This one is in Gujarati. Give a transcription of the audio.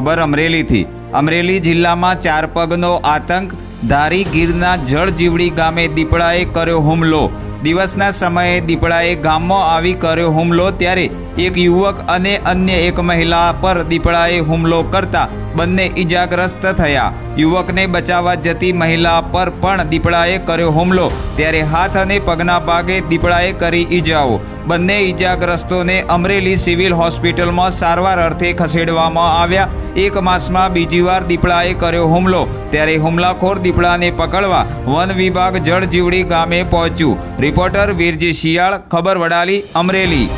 ખબર અમરેલીથી અમરેલી જિલ્લામાં ચાર પગનો આતંક. ધારી ગીરના જળજીવડી ગામે દીપડાએ કર્યો હુમલો. દિવસના સમયે દીપડાએ ગામમાં આવી કર્યો હુમલો ત્યારે એક યુવક અને અન્ય એક મહિલા પર દીપડાએ હુમલો કરતા બંને ઈજાગ્રસ્ત થયા. યુવકને બચાવવા જતી મહિલા પર પણ દીપડાએ કર્યો હુમલો. ત્યારે હાથ અને પગના ભાગે દીપડાએ કરી ઈજાઓ. બંને ઈજાગ્રસ્તોને અમરેલી સિવિલ હોસ્પિટલમાં સારવાર અર્થે ખસેડવામાં આવ્યા. એક માસમાં બીજીવાર દીપડાએ કર્યો હુમલો. ત્યારે હુમલાખોર દીપડાને પકડવા વન વિભાગ જળજીવડી ગામે પહોંચ્યું. રિપોર્ટર વીરજી શિયાળ, ખબર વડાલી, અમરેલી.